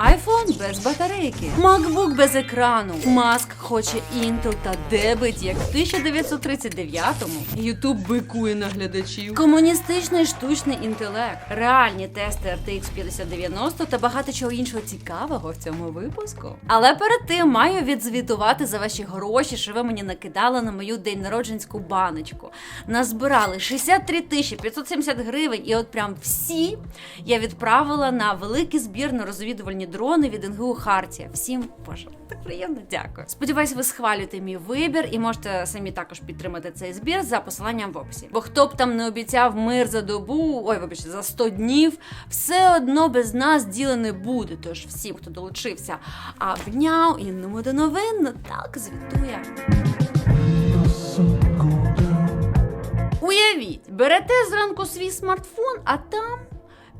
iPhone без батарейки, MacBook без екрану. Маск хоче Intel та дебить, як в 1939-му. YouTube бикує на глядачів. Комуністичний штучний інтелект, реальні тести RTX 5090 та багато чого іншого цікавого в цьому випуску. Але перед тим маю відзвітувати за ваші гроші, що ви мені накидали на мою день народженську баночку. Назбирали 63 тисячі 570 гривень, і от прям всі я відправила на великий збір на розвідувальні дрони від НГУ Хартія. Всім боже, так приємно, дякую. Сподіваюсь, ви схвалюєте мій вибір і можете самі також підтримати цей збір за посиланням в описі. Бо хто б там не обіцяв мир за добу, ой, вибачте, за 100 днів, все одно без нас діла не буде. Тож всім, хто долучився, а вняв і ну до новин, так звітує. Уявіть, берете зранку свій смартфон, а там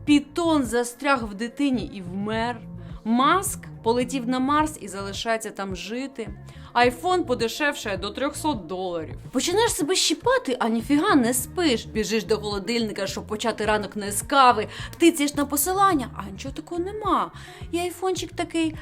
пітон застряг в дитині і вмер. Маск полетів на Марс і залишається там жити. Айфон подешевшає до 300 доларів. Починаєш себе щіпати, а ніфіга не спиш. Біжиш до холодильника, щоб почати ранок не з кави, тицяєш на посилання, а нічого такого нема. І айфончик такий.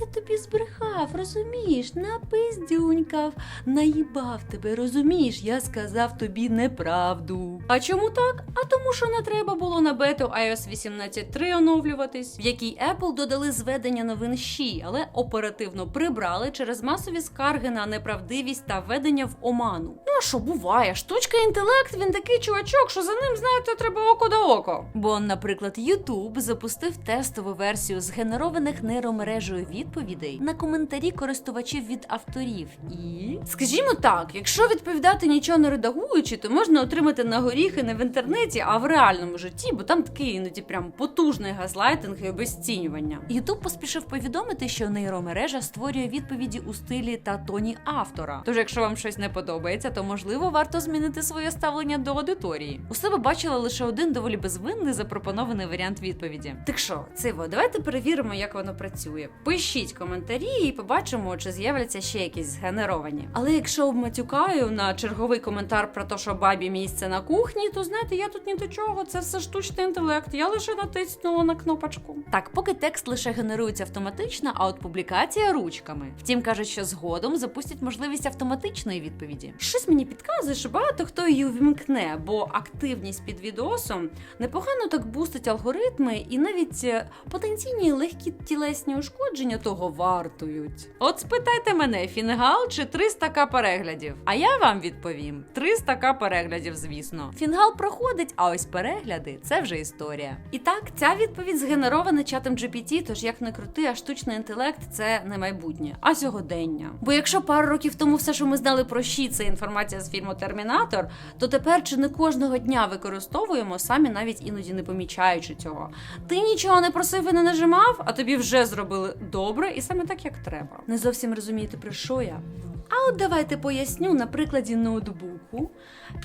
Я тобі збрехав, розумієш, напиздюнькав, наїбав тебе, розумієш, я сказав тобі неправду. А чому так? А тому, що не треба було на бету iOS 18.3 оновлюватись, в якій Apple додали зведення новин щі, але оперативно прибрали через масові скарги на неправдивість та введення в оману. Ну а що буває? Штучка інтелект, він такий чувачок, що за ним, знаєте, треба око до око. Бо, наприклад, YouTube запустив тестову версію згенерованих нейромережею відповідей на коментарі користувачів від авторів. І скажімо так, якщо відповідати нічого не редагуючи, то можна отримати на горіхи не в інтернеті, а в реальному житті, бо там такий іноді прям потужний газлайтинг і обесцінювання. YouTube поспішив повідомити, що нейромережа створює відповіді у стилі та тоні автора. Тож, якщо вам щось не подобається, то можливо варто змінити своє ставлення до аудиторії. У себе бачила лише один доволі безвинний запропонований варіант відповіді. Так що, Циво, давайте перевіримо, як воно працює. Пишіть коментарі і побачимо, чи з'являться ще якісь згенеровані. Але якщо обматюкаю на черговий коментар про те, що бабі місце на кухні, то знаєте, я тут ні до чого. Це все штучний інтелект. Я лише натиснула на кнопочку. Так, поки текст лише генерується автоматично, а от публікація ручками. Втім, кажуть, що згодом запустять можливість автоматичної відповіді. Щось мені підказує, що багато хто її увімкне, бо активність під відосом непогано так бустить алгоритми, і навіть е, потенційні легкі тілесні ушкодження того вартують. От спитайте мене, фінгал чи 300к переглядів? А я вам відповім: 300к переглядів, звісно. Фінгал проходить, а ось перегляди це вже історія. І так, ця відповідь згенерована чатом GPT, тож як не крути, а штучний інтелект це не майбутнє, а сьогодення. Бо якщо пару років тому все, що ми знали про щі, це інформація з фільму Термінатор, то тепер чи не кожного дня використовуємо, самі навіть іноді не помічаючи цього. Ти нічого не просив і не нажимав, а тобі вже зробили добре і саме так, як треба. Не зовсім розумієте, про що я. А от давайте поясню на прикладі ноутбуку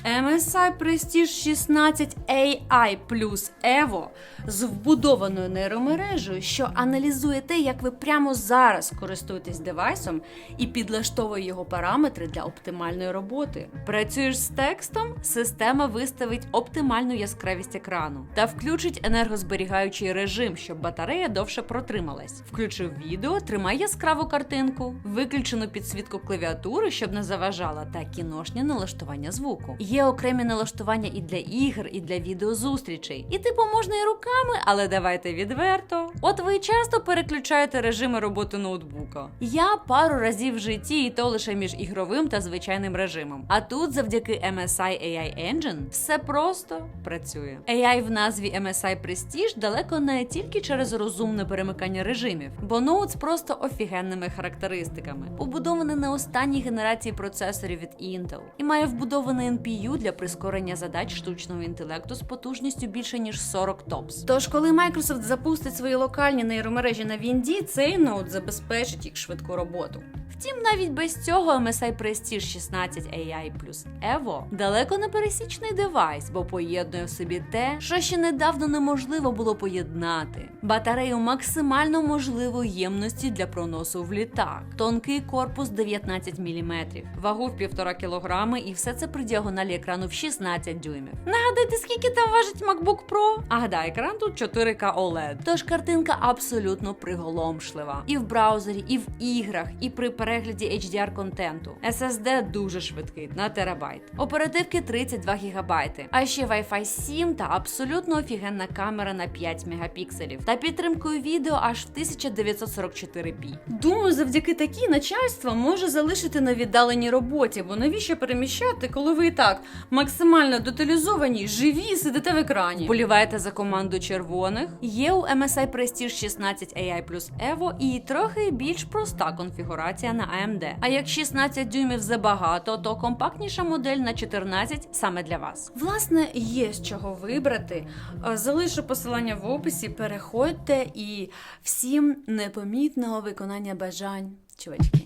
MSI Prestige 16 AI Plus Evo з вбудованою нейромережею, що аналізує те, як ви прямо зараз користуєтесь девайсом і підлаштовує його параметри для оптимальної роботи. Працюєш з текстом, система виставить оптимальну яскравість екрану та включить енергозберігаючий режим, щоб батарея довше протрималась. Включив відео, тримай яскраву картинку, виключену підсвітку клавіатури, щоб не заважала, та кіношні налаштування звуку. Є окремі налаштування і для ігр, і для відеозустрічей. І типу можна і руками, але давайте відверто. От ви часто переключаєте режими роботи ноутбука. Я пару разів в житті, і то лише між ігровим та звичайним режимом. А тут, завдяки MSI AI Engine, все просто працює. AI в назві MSI Prestige далеко не тільки через розумне перемикання режимів, бо ноут з просто офігенними характеристиками, побудований на останній генерації процесорів від Intel і має вбудований NPU для прискорення задач штучного інтелекту з потужністю більше ніж 40 TOPS. Тож, коли Microsoft запустить свої локальні нейромережі на Вінді, цей ноут забезпечить їх швидку роботу. Втім, навіть без цього MSI Prestige 16 AI плюс Evo далеко не пересічний девайс, бо поєднує в собі те, що ще недавно неможливо було поєднати. Батарею максимально можливої ємності для проносу в літак, тонкий корпус 19 мм, вагу в 1,5 кг і все це при діагоналі екрану в 16 дюймів. Нагадайте, скільки там важить MacBook Pro? А да, екран тут 4К OLED. Тож картинка абсолютно приголомшлива. І в браузері, і в іграх, і при перегляді HDR контенту. SSD дуже швидкий на терабайт. Оперативки 32 ГБ. А ще Wi-Fi 7 та абсолютно офігенна камера на 5 мегапікселів. Та підтримкою відео аж в 1944p. Думаю, завдяки такій начальство може залишити на віддаленій роботі, бо навіщо переміщати, коли ви і так максимально деталізовані, живі і сидите в екрані. Боліваєте за команду червоних. Є у MSI Prestige 16 AI Plus Evo і трохи більш проста конфігурація на AMD. А як 16 дюймів забагато, то компактніша модель на 14 саме для вас. Власне, є з чого вибрати. Е, Залишу посилання в описі. Переходьте і всім непомітного виконання бажань, чувачки.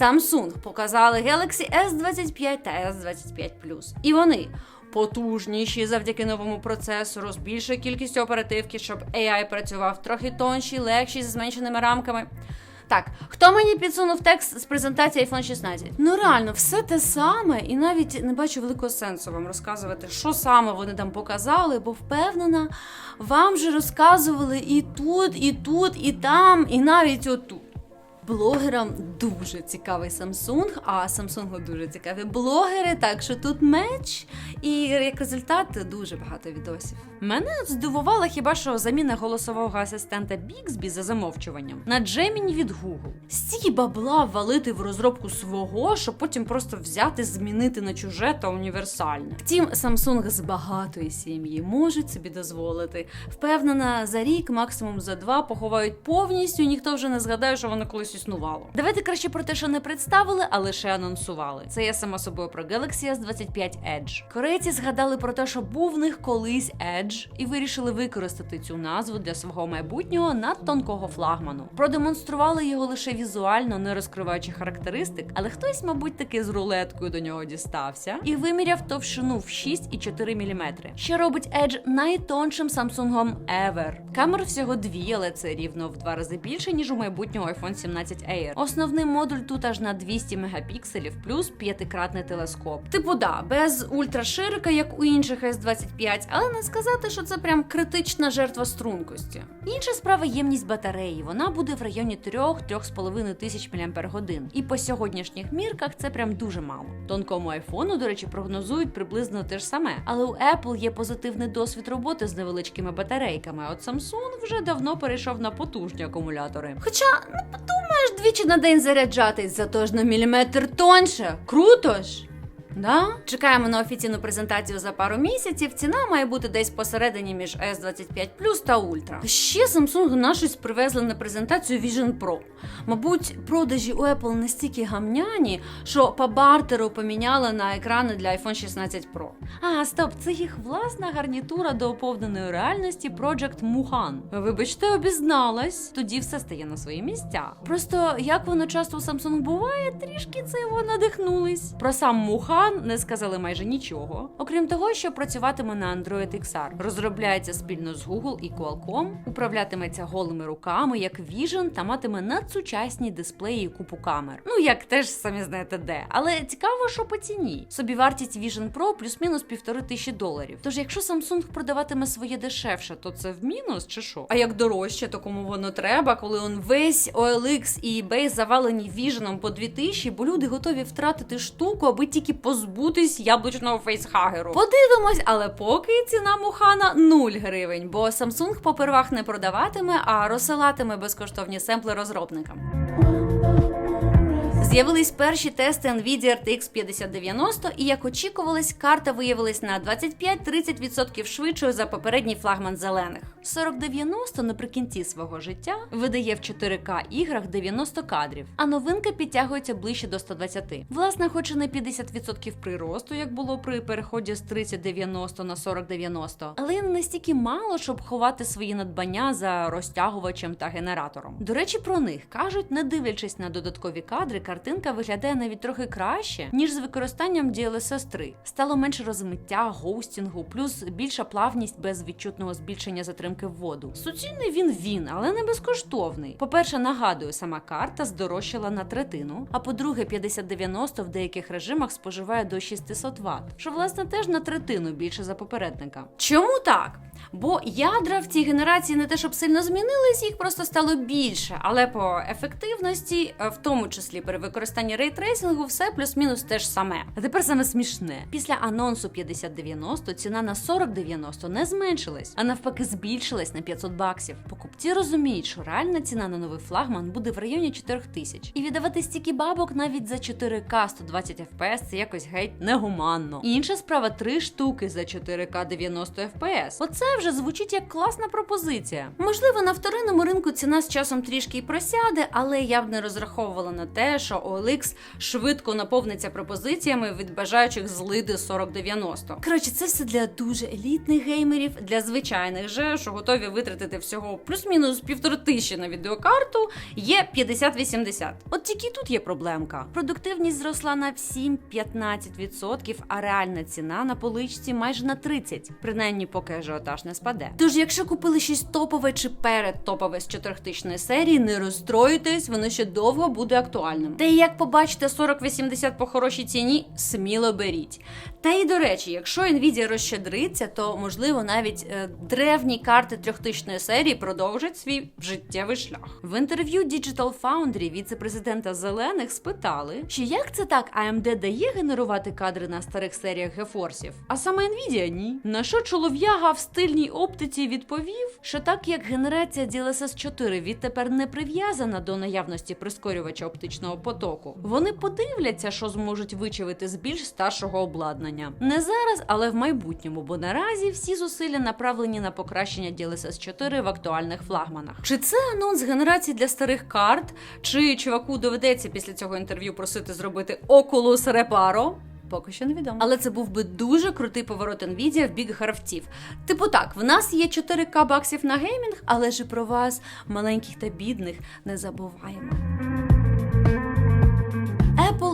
Samsung показали Galaxy S25 та S25 Plus. І вони потужніші завдяки новому процесору, з більшою кількістю оперативки, щоб AI працював трохи тонші, легші, зі зменшеними рамками. Так, хто мені підсунув текст з презентації iPhone 16? Ну реально, все те саме, і навіть не бачу великого сенсу вам розказувати, що саме вони там показали, бо впевнена, вам же розказували і тут, і тут, і там, і навіть отут. Блогерам дуже цікавий Samsung, а Samsung дуже цікаві блогери, так що тут меч. І як результат дуже багато відосів. Мене здивувала хіба що заміна голосового асистента Bixby за замовчуванням на Gemini від Google. Стільки бабла валити в розробку свого, щоб потім просто взяти, змінити на чуже та універсальне. Втім, Samsung з багатої сім'ї можуть собі дозволити. Впевнена, за рік, максимум за два, поховають повністю, ніхто вже не згадає, що воно колись існувало. Давайте краще про те, що не представили, а лише анонсували. Це я сама собою про Galaxy S25 Edge. Корейці згадали про те, що був в них колись Edge, і вирішили використати цю назву для свого майбутнього надтонкого флагману. Продемонстрували його лише візуально, не розкриваючи характеристик, але хтось, мабуть, таки з рулеткою до нього дістався і виміряв товщину в 6,4 мм, що робить Edge найтоншим Samsung ever. Камер всього дві, але це рівно в два рази більше, ніж у майбутнього iPhone 17 Air. Основний модуль тут аж на 200 мегапікселів, плюс п'ятикратний телескоп. Типу, да, без ультраширика, як у інших S25, але не сказати, що це прям критична жертва стрункості. Інша справа ємність батареї. Вона буде в районі 3-3,5 тисяч мАч. І по сьогоднішніх мірках це прям дуже мало. Тонкому айфону, до речі, прогнозують приблизно те ж саме. Але у Apple є позитивний досвід роботи з невеличкими батарейками. От Samsung вже давно перейшов на потужні акумулятори. Хоча не подумаєш двічі на день заряджатись, зато ж на міліметр тонше. Круто ж! Да? Чекаємо на офіційну презентацію за пару місяців. Ціна має бути десь посередині між S25 Plus та Ultra. Ще Samsung на щось привезли на презентацію Vision Pro. Мабуть, продажі у Apple настільки гамняні, що по бартеру поміняли на екрани для iPhone 16 Pro. А, стоп, це їх власна гарнітура до оповненої реальності Project Muhan. Вибачте, обізналась. Тоді все стає на свої місця. Просто як воно часто у Samsung буває, трішки це його надихнулись. Про сам Muhan не сказали майже нічого. Окрім того, що працюватиме на Android XR, розробляється спільно з Google і Qualcomm, управлятиметься голими руками, як Vision, та матиме надсучасні дисплеї і купу камер. Ну як теж самі знаєте де. Але цікаво, що по ціні. Собівартість Vision Pro плюс-мінус півтори тисячі доларів. Тож, якщо Samsung продаватиме своє дешевше, то це в мінус чи що? А як дорожче, то кому воно треба, коли он весь OLX і eBay завалені Vision по 2000, бо люди готові втратити штуку, аби тільки позбутись яблучного фейсхагеру. Подивимось, але поки ціна Мухана 0 гривень, бо Samsung попервах не продаватиме, а розсилатиме безкоштовні семпли розробникам. З'явились перші тести Nvidia RTX 5090, і як очікувалось, карта виявилась на 25-30% швидшою за попередній флагман зелених. 4090 наприкінці свого життя видає в 4К іграх 90 кадрів, а новинка підтягується ближче до 120. Власне, хоч і не 50% приросту, як було при переході з 3090 на 4090, але настільки мало, щоб ховати свої надбання за розтягувачем та генератором. До речі, про них кажуть, не дивлячись на додаткові кадри, картинка виглядає навіть трохи краще, ніж з використанням DLSS 3. Стало менше розмиття, гоустінгу, плюс більша плавність без відчутного збільшення затримки в воду. Суцільний він він, але не безкоштовний. По-перше, нагадую, сама карта здорожчала на третину. А по-друге, 5090 в деяких режимах споживає до 600 Вт, що власне теж на третину більше за попередника. Чому так? Бо ядра в цій генерації не те, щоб сильно змінились, їх просто стало більше. Але по ефективності, е, в тому числі при використанні рейтрейсингу, все плюс-мінус те ж саме. А тепер саме смішне. Після анонсу 5090 ціна на 4090 не зменшилась, а навпаки, збільшилась на 500 баксів. Покупці розуміють, що реальна ціна на новий флагман буде в районі 4000. І віддавати стільки бабок навіть за 4К 120 FPS це якось геть негуманно. Інша справа три штуки за 4К 90 FPS. Оце вже звучить як класна пропозиція. Можливо, на вторинному ринку ціна з часом трішки й просяде, але я б не розраховувала на те, що OLX швидко наповниться пропозиціями від бажаючих злити 4090. Коротше, це все для дуже елітних геймерів, для звичайних же, що готові витратити всього плюс-мінус півтори тисячі на відеокарту, є 5080. От тільки тут є проблемка. Продуктивність зросла на 7-15%, а реальна ціна на поличці майже на 30%, принаймні поки ажіотаж не спаде. Тож, якщо купили щось топове чи передтопове з 4000 серії, не розстроїтесь, воно ще довго буде актуальним. Та і як побачите 4080 по хорошій ціні, сміло беріть. Та і до речі, якщо Nvidia розщедриться, то можливо навіть е, древні карти 3000 серії продовжать свій життєвий шлях. В інтерв'ю Digital Foundry віце-президента Зелених спитали, чи як це так AMD дає генерувати кадри на старих серіях GeForce, а саме Nvidia ні. На що чолов'яга в стильній оптиці відповів, що так як генерація DLSS 4 відтепер не прив'язана до наявності прискорювача оптичного потоку, вони подивляться, що зможуть вичавити з більш старшого обладнання. Не зараз, але в майбутньому, бо наразі всі зусилля направлені на покращення DLSS 4 в актуальних флагманах. Чи це анонс генерації для старих карт, чи чуваку доведеться після цього інтерв'ю просити зробити Oculus Reparo? Поки що невідомо. Але це був би дуже крутий поворот Nvidia в бік гравців. Типу так, в нас є 4К баксів на геймінг, але ж про вас, маленьких та бідних, не забуваємо.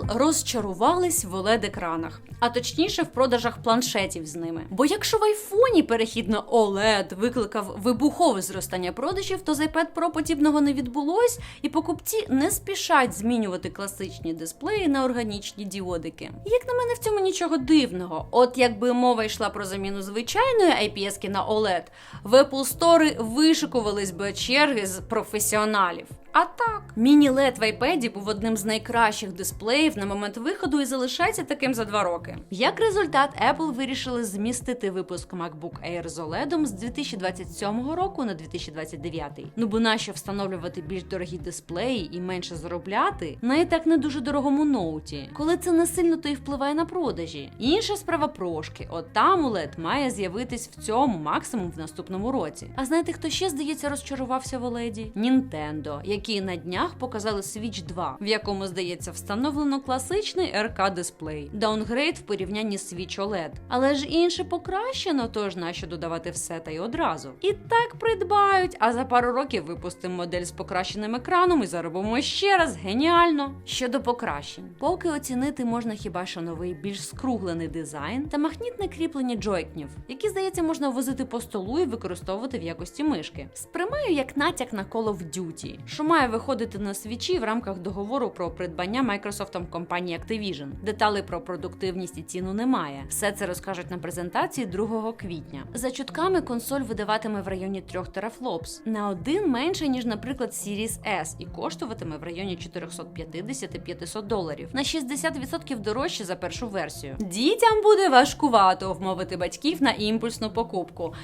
Розчарувались в oled екранах а точніше в продажах планшетів з ними. Бо якщо в айфоні перехід на OLED викликав вибухове зростання продажів, то з iPad Pro подібного не відбулось, і покупці не спішать змінювати класичні дисплеї на органічні діодики. Як на мене, в цьому нічого дивного. От якби мова йшла про заміну звичайної IPS на OLED, в Apple Store вишикувались би черги з професіоналів. А так, міні-LED в iPad був одним з найкращих дисплеїв на момент виходу і залишається таким за два роки. Як результат, Apple вирішили змістити випуск MacBook Air з OLED з 2027 року на 2029. Ну бо нащо встановлювати більш дорогі дисплеї і менше заробляти на і так не дуже дорогому ноуті, коли це не сильно то й впливає на продажі. Інша справа прошки, от там OLED має з'явитись в цьому максимум в наступному році. А знаєте, хто ще здається розчарувався в OLED? Nintendo, які на днях показали Switch 2, в якому здається встановлено класичний RK дисплей. Даунгрейд в порівнянні з Switch OLED. Але ж інше покращено, тож нащо додавати все та й одразу. І так придбають, а за пару років випустимо модель з покращеним екраном і заробимо ще раз. Геніально! Щодо покращень, поки оцінити можна хіба що новий більш скруглений дизайн та магнітне кріплення джойкнів, які, здається, можна возити по столу і використовувати в якості мишки. Сприймаю як натяк на Call of Duty, що має виходити на свічі в рамках договору про придбання Майкрософтом компанії Activision. Деталей про продуктивність і ціну немає. Все це розкажуть на презентації 2 квітня. За чутками консоль видаватиме в районі 3 терафлопс на один менше ніж, наприклад, Series S і коштуватиме в районі 450-500 доларів на 60% дорожче за першу версію. Дітям буде важкувато вмовити батьків на імпульсну покупку.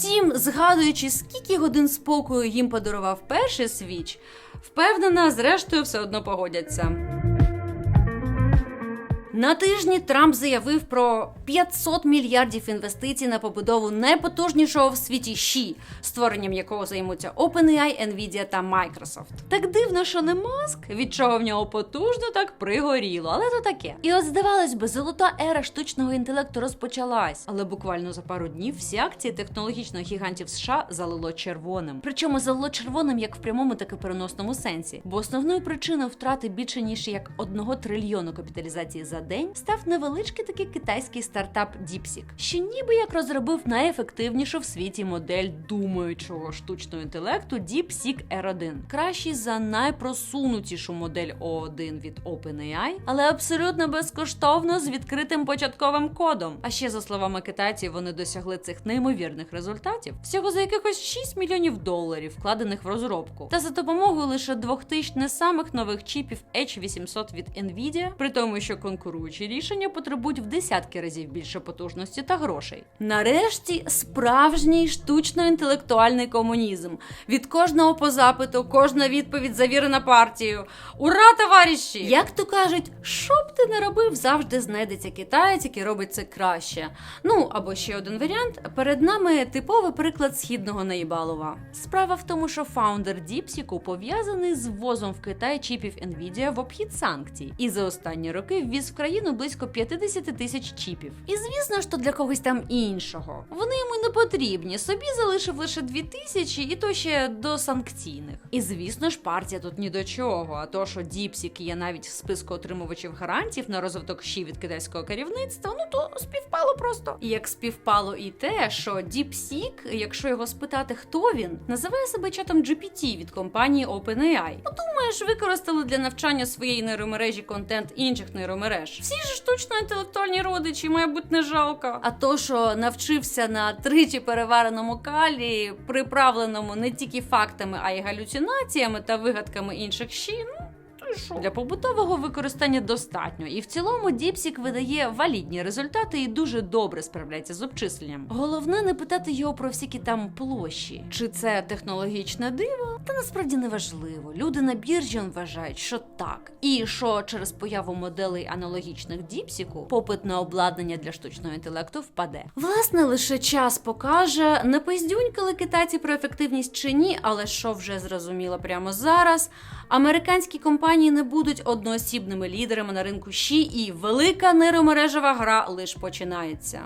Втім, згадуючи, скільки годин спокою їм подарував перший свіч, впевнена, зрештою все одно погодяться. На тижні Трамп заявив про 500 мільярдів інвестицій на побудову найпотужнішого в світі ЩІ, створенням якого займуться OpenAI, Nvidia та Microsoft. Так дивно, що не Маск, від чого в нього потужно так пригоріло, але то таке. І от здавалось би, золота ера штучного інтелекту розпочалась, але буквально за пару днів всі акції технологічних гігантів США залило червоним. Причому залило червоним як в прямому, так і переносному сенсі. Бо основною причиною втрати більше ніж як одного трильйону капіталізації за день став невеличкий такий китайський стартап DeepSeek, що ніби як розробив найефективнішу в світі модель думаючого штучного інтелекту DeepSeek R1. Кращий за найпросунутішу модель O1 від OpenAI, але абсолютно безкоштовно з відкритим початковим кодом. А ще за словами китайців, вони досягли цих неймовірних результатів всього за якихось 6 мільйонів доларів, вкладених в розробку, та за допомогою лише двох тисяч не самих нових чіпів H800 від Nvidia, при тому, що конкуруючі рішення потребують в десятки разів більше потужності та грошей. Нарешті справжній штучно-інтелектуальний комунізм. Від кожного по запиту, кожна відповідь завірена партією. Ура, товариші! Як то кажуть, що б ти не робив, завжди знайдеться китаєць, який робить це краще. Ну або ще один варіант. Перед нами типовий приклад східного наїбалова. Справа в тому, що фаундер Діпсіку пов'язаний з ввозом в Китай чіпів Nvidia в обхід санкцій, і за останні роки ввіз в країну близько 50 тисяч чіпів. І звісно то для когось там іншого. Вони йому не потрібні. Собі залишив лише 2 тисячі, і то ще до санкційних. І звісно ж, партія тут ні до чого. А то, що Діпсік є навіть в списку отримувачів гарантів на розвиток щі від китайського керівництва, ну то співпало просто. Як співпало і те, що DeepSeek, якщо його спитати, хто він, називає себе чатом GPT від компанії OpenAI. Ну, думаєш, використали для навчання своєї нейромережі контент інших нейромереж. Всі ж штучно-інтелектуальні родичі, мабуть, не жалко. А то, що навчився на тричі перевареному калі, приправленому не тільки фактами, а й галюцинаціями та вигадками інших щі, ну. Що? Для побутового використання достатньо, і в цілому Діпсік видає валідні результати і дуже добре справляється з обчисленням. Головне не питати його про всякі там площі, чи це технологічне диво, та насправді не важливо. Люди на біржі вважають, що так, і що через появу моделей аналогічних Діпсіку попит на обладнання для штучного інтелекту впаде. Власне, лише час покаже, не пиздюнькали китайці про ефективність чи ні, але що вже зрозуміло прямо зараз. Американські компанії не будуть одноосібними лідерами на ринку щі, і велика нейромережева гра лише починається.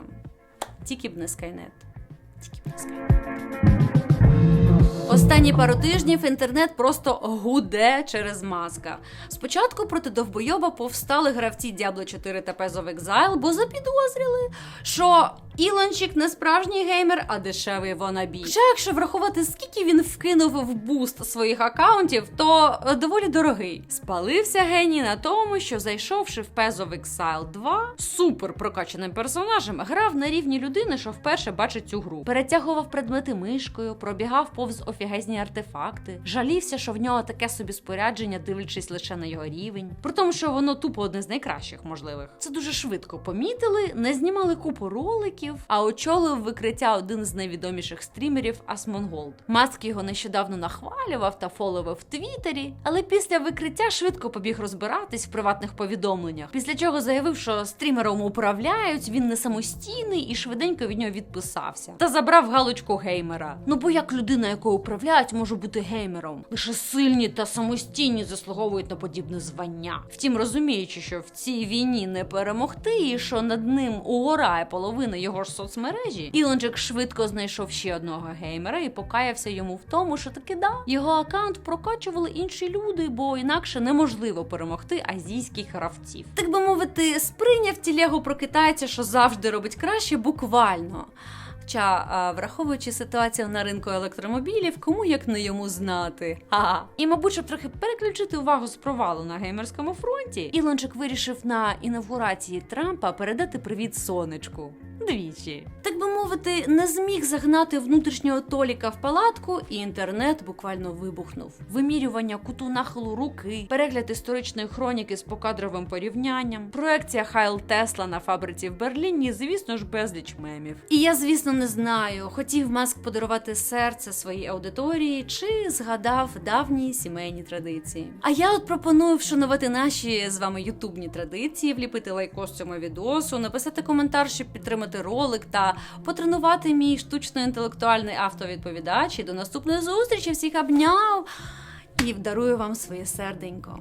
Тільки б не Skynet. Тільки б не Skynet. Останні пару тижнів інтернет просто гуде через маска. Спочатку проти довбойоба повстали гравці Diablo 4 та Path of Exile, бо запідозрили, що Ілончик не справжній геймер, а дешевий вонабі. Хоча, якщо врахувати, скільки він вкинув в буст своїх акаунтів, то е, доволі дорогий. Спалився геній на тому, що зайшовши в Path of Exile 2, супер прокачаним персонажем, грав на рівні людини, що вперше бачить цю гру. Перетягував предмети мишкою, пробігав повз офігезні артефакти, жалівся, що в нього таке собі спорядження, дивлячись лише на його рівень. При тому, що воно тупо одне з найкращих можливих. Це дуже швидко помітили, не знімали купу роликів, а очолив викриття один з найвідоміших стрімерів Асмонголд. Маск його нещодавно нахвалював та фоловив в Твіттері, але після викриття швидко побіг розбиратись в приватних повідомленнях. Після чого заявив, що стрімером управляють, він не самостійний і швиденько від нього відписався. Та забрав галочку геймера. Ну бо як людина, якою управляють, може бути геймером? Лише сильні та самостійні заслуговують на подібне звання. Втім, розуміючи, що в цій війні не перемогти, і що над ним угорає половина його ж соцмережі, Ілончик швидко знайшов ще одного геймера і покаявся йому в тому, що таки да, його аккаунт прокачували інші люди, бо інакше неможливо перемогти азійських гравців. Так би мовити, сприйняв тілегу про китайця, що завжди робить краще, буквально. Хоча, враховуючи ситуацію на ринку електромобілів, кому як не йому знати. Ага. І, мабуть, щоб трохи переключити увагу з провалу на геймерському фронті, Ілончик вирішив на інавгурації Трампа передати привіт сонечку. двічі. Так би мовити, не зміг загнати внутрішнього толіка в палатку, і інтернет буквально вибухнув. Вимірювання куту нахилу руки, перегляд історичної хроніки з покадровим порівнянням, проекція Хайл Тесла на фабриці в Берліні, звісно ж, безліч мемів. І я, звісно, не знаю, хотів Маск подарувати серце своїй аудиторії чи згадав давні сімейні традиції. А я от пропоную вшанувати наші з вами ютубні традиції, вліпити лайкос цьому відосу, написати коментар, щоб підтримати ролик та потренувати мій штучно-інтелектуальний автовідповідач. І до наступної зустрічі всіх обняв і вдарую вам своє серденько.